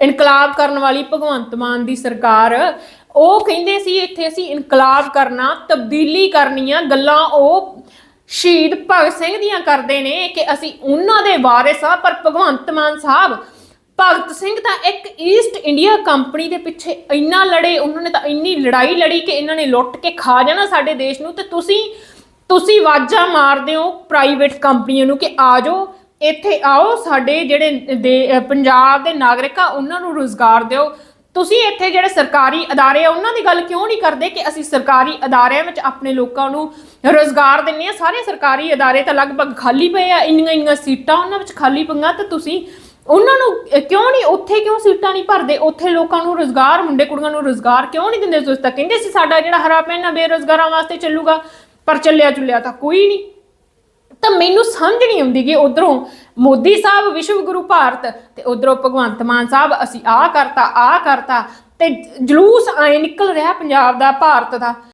ਇਨਕਲਾਬ ਕਰਨ ਵਾਲੀ ਭਗਵੰਤ ਮਾਨ ਦੀ ਸਰਕਾਰ, ਉਹ ਕਹਿੰਦੇ ਸੀ ਇੱਥੇ ਅਸੀਂ ਇਨਕਲਾਬ ਕਰਨਾ, ਤਬਦੀਲੀ ਕਰਨੀ ਆ ਗੱਲਾਂ ਉਹ ਸ਼ਹੀਦ ਭਗਤ ਸਿੰਘ ਦੀਆਂ ਕਰਦੇ ਨੇ ਕਿ ਅਸੀਂ ਉਹਨਾਂ ਦੇ ਵਾਰਿਸ ਆ, ਪਰ ਭਗਵੰਤ ਮਾਨ ਸਾਹਿਬ, ਭਗਤ ਸਿੰਘ ਤਾਂ ਇੱਕ ਈਸਟ ਇੰਡੀਆ ਕੰਪਨੀ ਦੇ ਪਿੱਛੇ ਇੰਨਾ ਲੜੇ, ਉਹਨਾਂ ਨੇ ਤਾਂ ਇੰਨੀ ਲੜਾਈ ਲੜੀ ਕਿ ਇਹਨਾਂ ਨੇ ਲੁੱਟ ਕੇ ਖਾ ਜਾਣਾ ਸਾਡੇ ਦੇਸ਼ ਨੂੰ ਤੇ ਤੁਸੀਂ ਤੁਸੀਂ ਵਾਜਾਂ ਮਾਰਦੇ ਹੋ ਪ੍ਰਾਈਵੇਟ ਕੰਪਨੀਆਂ ਨੂੰ ਕਿ ਆ ਜਾਓ ਇੱਥੇ ਆਓ, ਸਾਡੇ ਜਿਹੜੇ ਦੇ ਪੰਜਾਬ ਦੇ ਨਾਗਰਿਕ ਆ, ਉਹਨਾਂ ਨੂੰ ਰੋਜ਼ਗਾਰ ਦਿਓ। ਤੁਸੀਂ ਇੱਥੇ ਜਿਹੜੇ ਸਰਕਾਰੀ ਅਦਾਰੇ ਆ, ਉਹਨਾਂ ਦੀ ਗੱਲ ਕਿਉਂ ਨਹੀਂ ਕਰਦੇ ਕਿ ਅਸੀਂ ਸਰਕਾਰੀ ਅਦਾਰਿਆਂ ਵਿੱਚ ਆਪਣੇ ਲੋਕਾਂ ਨੂੰ ਰੋਜ਼ਗਾਰ ਦਿੰਨੇ ਆ? ਸਾਰੇ ਸਰਕਾਰੀ ਅਦਾਰੇ ਤਾਂ ਲਗਭਗ ਖਾਲੀ ਪਏ ਆ ਇੰਨੀਆਂ ਇੰਨੀਆਂ ਸੀਟਾਂ ਉਹਨਾਂ ਵਿੱਚ ਖਾਲੀ ਪਈਆਂ, ਤੇ ਤੁਸੀਂ ਉਹਨਾਂ ਨੂੰ ਕਿਉਂ ਨਹੀਂ, ਉੱਥੇ ਕਿਉਂ ਸੀਟਾਂ ਨਹੀਂ ਭਰਦੇ? ਉੱਥੇ ਲੋਕਾਂ ਨੂੰ ਰੋਜ਼ਗਾਰ, ਮੁੰਡੇ ਕੁੜੀਆਂ ਨੂੰ ਰੋਜ਼ਗਾਰ ਕਿਉਂ ਨਹੀਂ ਦਿੰਦੇ? ਤੁਸੀਂ ਤਾਂ ਕਹਿੰਦੇ ਸੀ ਸਾਡਾ ਜਿਹੜਾ ਹਰਾ ਪੈਨ ਬੇਰੋਜ਼ਗਾਰਾਂ ਵਾਸਤੇ ਚੱਲੂਗਾ, ਪਰ ਚੱਲਿਆ ਚੁੱਲਿਆ ਤਾਂ ਕੋਈ ਨਹੀਂ। ਤਾਂ ਮੈਨੂੰ ਸਮਝ ਨਹੀਂ ਆਉਂਦੀ ਕਿ ਉਧਰੋਂ ਮੋਦੀ ਸਾਹਿਬ, ਵਿਸ਼ਵ ਗੁਰੂ ਭਾਰਤ ਤੇ ਉਧਰੋਂ ਭਗਵੰਤ ਮਾਨ ਸਾਹਿਬ, ਅਸੀਂ ਆਹ ਕਰਤਾ ਆਹ ਕਰਤਾ ਤੇ ਜਲੂਸ ਆਏ ਨਿਕਲ ਰਿਹਾ ਪੰਜਾਬ ਦਾ, ਭਾਰਤ ਦਾ।